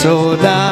so that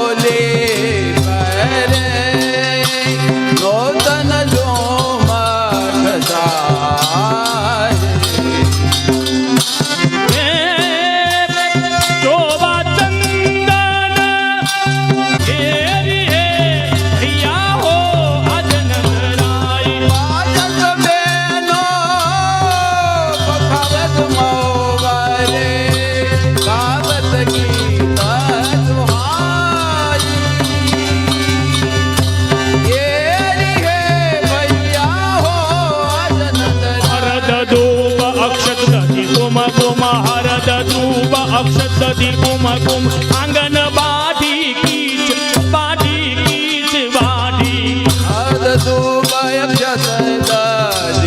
বলে કુમ કુમ આંગન બાધી કીચ બાધી કીચ બાધી હદ દુબય જસદાજ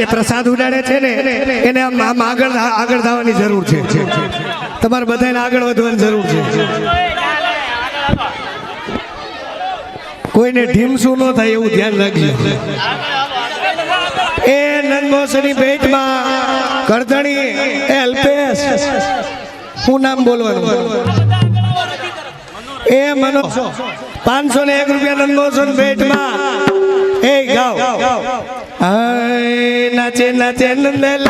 એ પ્રસાદ ઉડાડે છે ને, એને આગળ આગળ થવાની જરૂર છે. તમારે બધાને આગળ વધવાની જરૂર છે. કોઈને ઢીમસું ન થાય એવું ધ્યાન રાખજો. એ નંદમોસની ભેટમાં કરધણી એ અલ્પેશ શું નામ બોલવાનું? એ મનો પાંચસો ને એક રૂપિયા નંદમોસન ભેટમાં એ ગાઓ હાય નાચે નાચે નંદલાલ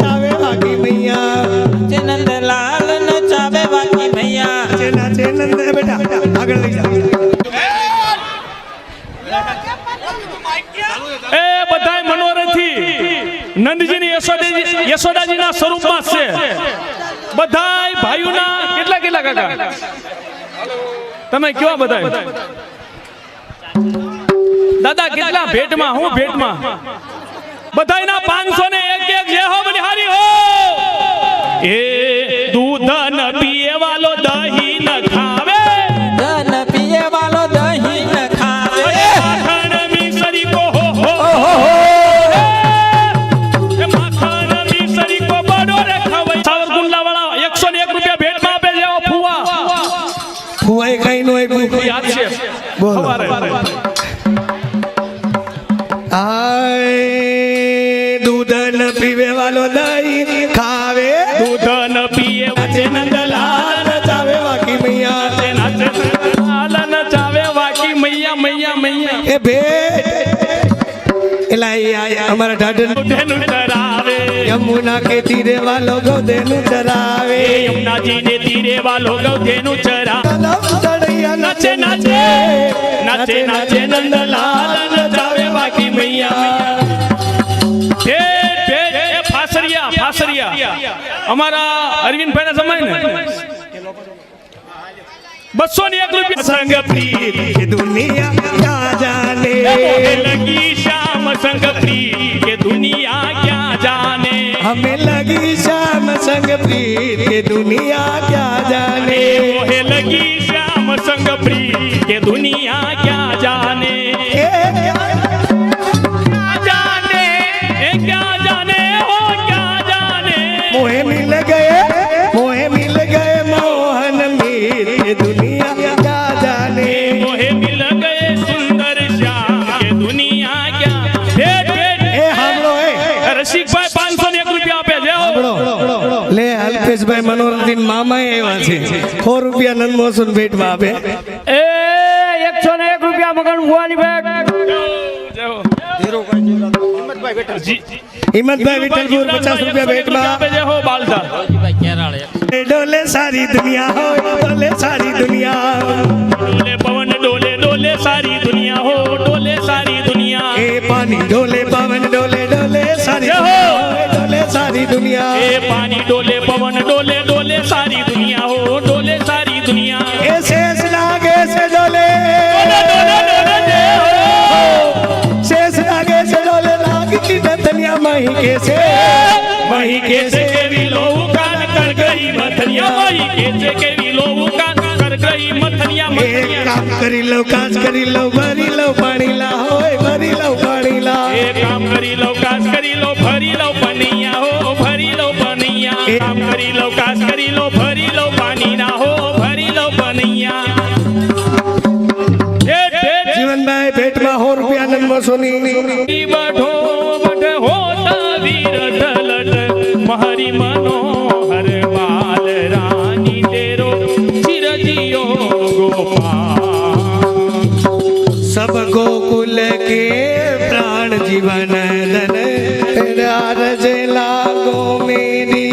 તાવે વાગી મૈયા નંદલાલ નચાવે વાકી ભૈયા નાચે નાચે નંદ બેટા આગળ લઈ જાઓ એ બધાય મનોરથી નંદજીની યશોદાજી યશોદાજીના સ્વરૂપમાં જ છે બધાય ભાઈઓના કેટલા કેટલા કાકા તમે કેવા બધાય દાદા કેટલા ભેટમાં? હું ભેટમાં? બધાયના પાંચસો ને એક એક જે હો બલિહારી હો! એ દૂધ यमुना के तीरे वालों को देनु चरावे यमुना जी ने तीरे वालों को देनु चरा नाचे नाचे नाचे नाचे नंदलाल नचावे बाकी मैया ફાસરિયા ફાસરિયા અમારા અરવિંદભાઈ ના સમય ને બસો ની એક રૂપિયા સંગ પ્રીત ये दुनिया क्या जाने मोहे लगी श्याम संग प्रीत के दुनिया क्या जाने हमें लगी शाम संग प्रीत ये दुनिया क्या जाने मोहे लगी श्याम संग प्रीत के दुनिया क्या છે સો રૂપિયા નંદમોહન ભેટમાં આપે એ એકસો ને એક રૂપિયા મગન ભુવાની બેગ જી- હિંમતભાઈ વિઠ્ઠલપુર પચાસ રૂપિયા ભેટમાં આપે છે હો બાલદા એ ડોલે સારી દુનિયા હોય ડોલે સારી દુનિયા ડોલે પવન ડોલે ડોલે સારી દુનિયા હો ડોલે સારી દુનિયા એ પાણી ડોલે પવન ડોલે કે છે? મહી કે છે કેવી કાન કર ગઈ મથનિયા? મહી કે છે કેવી કાન કર ગઈ મથનિયા? મથનિયા કામ કરી લો કાજ કરી લો ભરી લો પાણી લા હોય ભરી લો પાણી લા એ કામ કરી લો કાસ કરી લો ભરી લો પનિયા હો ભરી લો પનિયા કામ કરી લો કાસ કરી લો ભરી લો પાણી ના હો ભરી લો પનિયા જીવનભાઈ ભેટમાં હો રૂપિયા નંબર સોની गोकुल के प्राण जीवन धन। राज लागो मेरी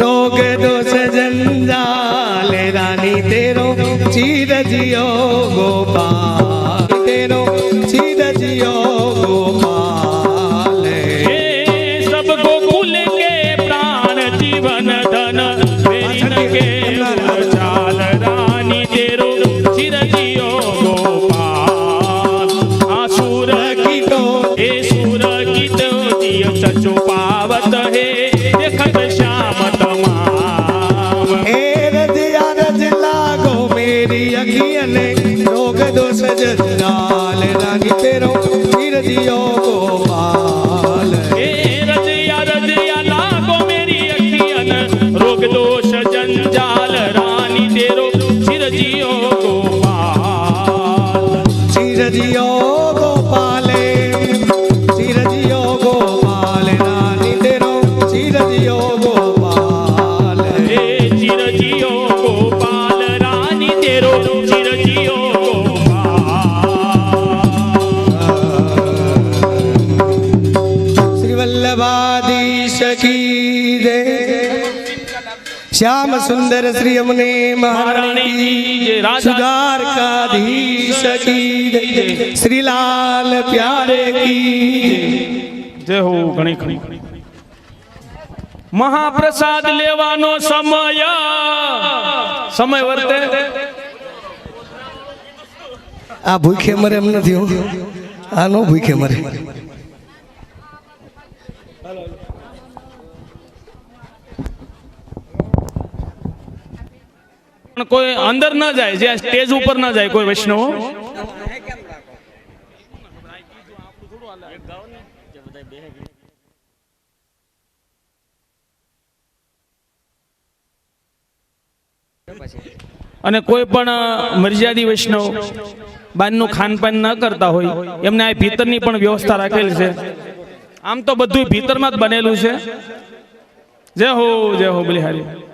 रोग दोष जंजाल रानी तेरो। चीर जियो गोपाल तेरो। चीर जियो गोपाल। सब गोकुल के प्राण जीवन धन। के શ્યામ સુંદર શ્રી અમને મહારાણી સુધાર. રાજા- કી શ્રીલાલ પ્યારે કી જય હો ઘણી ઘણી મહાપ્રસાદ લેવાનો સમય સમય વર્તે આ ભૂખે મરે એમ નથી હો. આ નો ભૂખે મરે પણ કોઈ અંદર ન જાય, જે સ્ટેજ ઉપર ન જાય, કોઈ વૈષ્ણવ? અને કોઈ પણ મર્યાદી વૈષ્ણવ બહારનું ખાનપાન ન કરતા હોય, એમને આ ભીતરની પણ વ્યવસ્થા રાખેલી છે. આમ તો બધું ભીતરમાં જ બનેલું છે. જય હો જય હો, બલિહારી.